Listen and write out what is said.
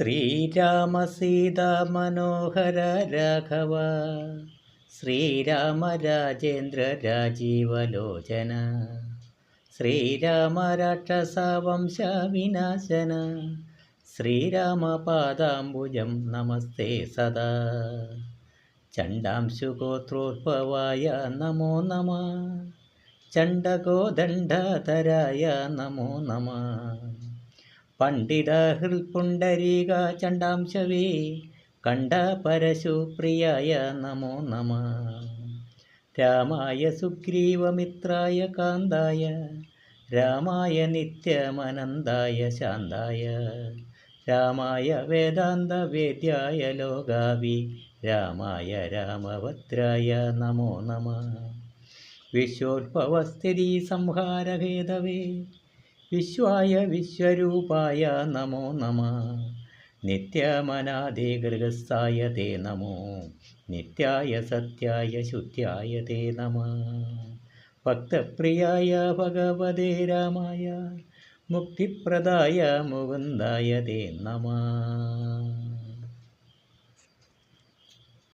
ശ്രീരാമ സീത മനോഹര രാഘവ ശ്രീരാമ രാജേന്ദ്ര രാജീവലോചന ശ്രീരാമ രാക്ഷസ വംശ വിനാശന ശ്രീരാമ പാദാംബുജം നമസ്തേ സദാ. ചണ്ഡാംശുഗോത്രോദ്ഭവായ നമോ നമ ചണ്ഡകോദണ്ഡധരായ നമോ നമ. പണ്ഡിത ഹൃൽപുണ്ടരീക ചണ്ടാംശവേ കണ്ട പരശുപ്രിയായ നമോ നമ. രാമായ സുഗ്രീവമിത്രായ കാന്തായ രാമായ നിത്യമനന്തായ ശാന്തായ രാമായ വേദാന്ത വേദ്യായ ലോകാവി രാമായ രാമഭദ്രായ നമോ നമ. വിശ്വോത്ഭവസ്ഥിതി സംഹാരഹേതവേ വിശ്വായ വിശ്വരൂപായ നമോ നമ. നിത്യമനാദിഗൃഹസ്ഥായ തേ നമോ. നിത്യായ സത്യായ ശുദ്ധ്യായ തേ നമ. ഭക്തപ്രിയായ ഭഗവതേ രാമായ മുക്തിപ്രദായ മുകുന്ദായ തേ നമ.